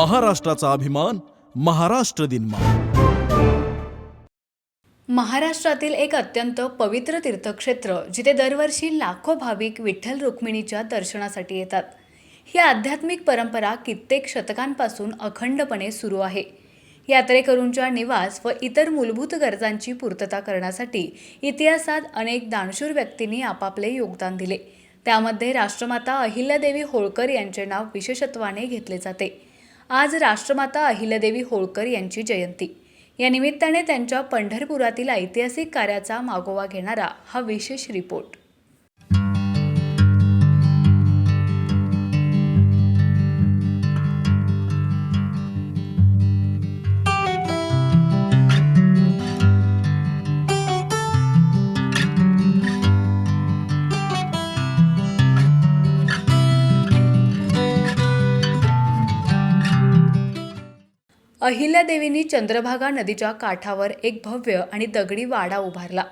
महाराष्ट्राचा अभिमान महाराष्ट्र दिनमा महाराष्ट्रातील एक अत्यंत पवित्र तीर्थक्षेत्र जिथे दरवर्षी लाखो भाविक विठ्ठल रुक्मिणीच्या दर्शनासाठी येतात. ही आध्यात्मिक परंपरा कित्येक शतकांपासून अखंडपणे सुरू आहे. यात्रेकरूंच्या निवास व इतर मूलभूत गरजांची पूर्तता करण्यासाठी इतिहासात अनेक दानशूर व्यक्तींनी आपापले योगदान दिले. त्यामध्ये राष्ट्रमाता अहिल्यादेवी होळकर यांचे नाव विशेषत्वाने घेतले जाते. आज राष्ट्रमाता अहिल्यादेवी होळकर यांची जयंती. या निमित्ताने त्यांच्या पंढरपुरातील ऐतिहासिक कार्याचा मागोवा घेणारा हा विशेष रिपोर्ट. अहिल्यादेवींनी चंद्रभागा नदीच्या काठावर एक भव्य आणि दगडी वाडा उभारला.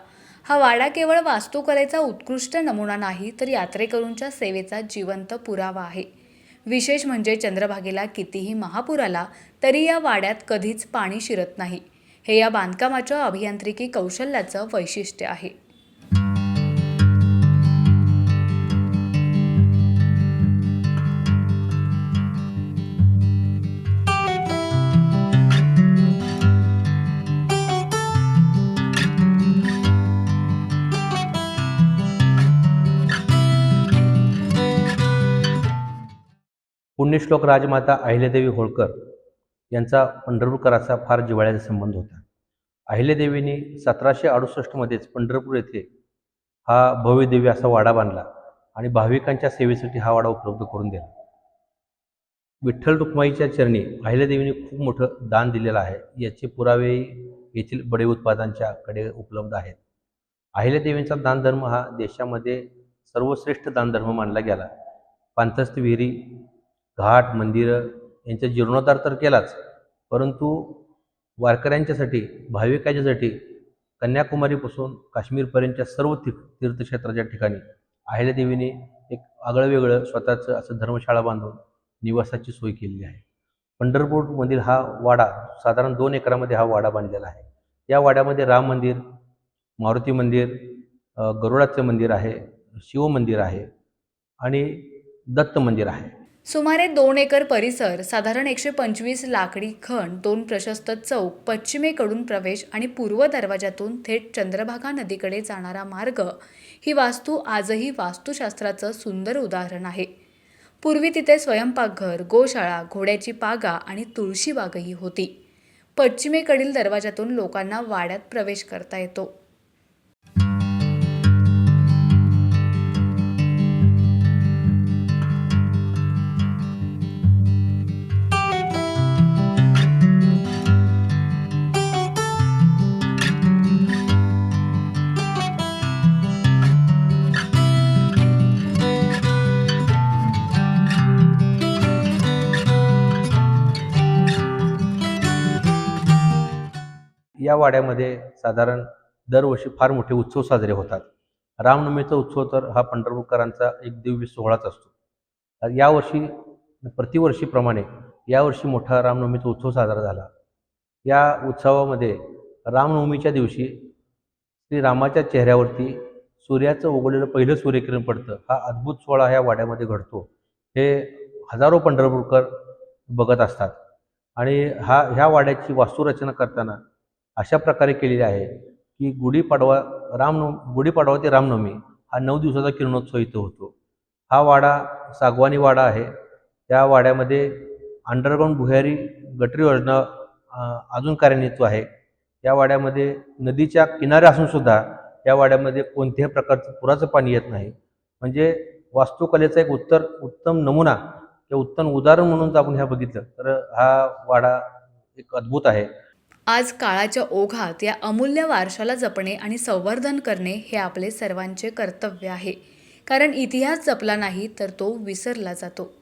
हा वाडा केवळ वास्तुकलेचा उत्कृष्ट नमुना नाही तर यात्रेकरूंच्या सेवेचा जिवंत पुरावा आहे. विशेष म्हणजे चंद्रभागेला कितीही महापूर आला तरी या वाड्यात कधीच पाणी शिरत नाही. हे या बांधकामाच्या अभियांत्रिकी कौशल्याचं वैशिष्ट्य आहे. पुण्यश्लोक राजमाता अहिल्यादेवी होळकर यांचा पंढरपूरकराचा फार जिव्हाळ्याचा संबंध होता. अहिल्यादेवींनी सतराशे अडुसष्टमध्येच पंढरपूर येथे हा भव्यदेवी असा वाडा बांधला आणि भाविकांच्या सेवेसाठी हा वाडा उपलब्ध करून दिला. विठ्ठल रुक्माईच्या चरणी अहिल्यादेवींनी खूप मोठं दान दिलेलं आहे. याचे पुरावे येथील बडे उत्पादनांच्या कडे उपलब्ध आहेत. अहिल्यादेवींचा दानधर्म हा देशामध्ये सर्वश्रेष्ठ दानधर्म मानला गेला. पांथस्थ विहिरी घाट मंदिरं यांचा जीर्णोद्धार तर केलाच परंतु वारकऱ्यांच्यासाठी भाविकांच्यासाठी कन्याकुमारीपासून काश्मीरपर्यंतच्या सर्व तीर्थ तीर्थक्षेत्राच्या ठिकाणी अहिल्यादेवीने एक आगळं वेगळं स्वतःचं असं धर्मशाळा बांधून निवासाची सोय केलेली आहे. पंढरपूरमधील हा वाडा साधारण दोन एकरामध्ये हा वाडा बांधलेला आहे. या वाड्यामध्ये राम मंदिर मारुती मंदिर गरुडाचं मंदिर आहे शिव मंदिर आहे आणि दत्त मंदिर आहे. सुमारे दोन एकर परिसर साधारण एकशे पंचवीस लाकडी खण दोन प्रशस्त चौक पश्चिमेकडून प्रवेश आणि पूर्व दरवाजातून थेट चंद्रभागा नदीकडे जाणारा मार्ग ही वास्तू आजही वास्तुशास्त्राचं सुंदर उदाहरण आहे. पूर्वी तिथे स्वयंपाकघर गोशाळा घोड्याची पागा आणि तुळशीबागही होती. पश्चिमेकडील दरवाजातून लोकांना वाड्यात प्रवेश करता येतो. या वाड्यामध्ये साधारण दरवर्षी फार मोठे उत्सव साजरे होतात. रामनवमीचा उत्सव तर हा पंढरपूरकरांचा एक दिव्य सोहळाच असतो. यावर्षी प्रतिवर्षीप्रमाणे यावर्षी मोठा रामनवमीचा उत्सव साजरा झाला. या उत्सवामध्ये रामनवमीच्या दिवशी श्रीरामाच्या चेहऱ्यावरती सूर्याचं उगवलेलं पहिलं सूर्यकिरण पडतं. हा अद्भुत सोहळा ह्या वाड्यामध्ये घडतो. हे हजारो पंढरपूरकर बघत असतात. आणि हा ह्या वाड्याची वास्तुरचना करताना अशा प्रकारे केलेली आहे की गुढीपाडवा रामनव गुढीपाडवा ते रामनवमी हा नऊ दिवसाचा किरणोत्सव इथं होतो. हा वाडा सागवानी वाडा आहे. त्या वाड्यामध्ये अंडरग्राऊंड भुयारी गटरी योजना अजून कार्यान्वित आहे. या वाड्यामध्ये नदीच्या किनारे असून सुद्धा या वाड्यामध्ये कोणत्याही प्रकारचं पुराचं पाणी येत नाही. म्हणजे वास्तुकलेचा एक उत्तर उत्तम नमुना किंवा उत्तम उदाहरण म्हणून जर आपण ह्या बघितलं तर हा वाडा एक अद्भुत आहे. आज काळाच्या ओघात या अमूल्य वारशाला जपणे आणि संवर्धन करणे हे आपले सर्वांचे कर्तव्य आहे. कारण इतिहास जपला नाही तर तो विसरला जातो.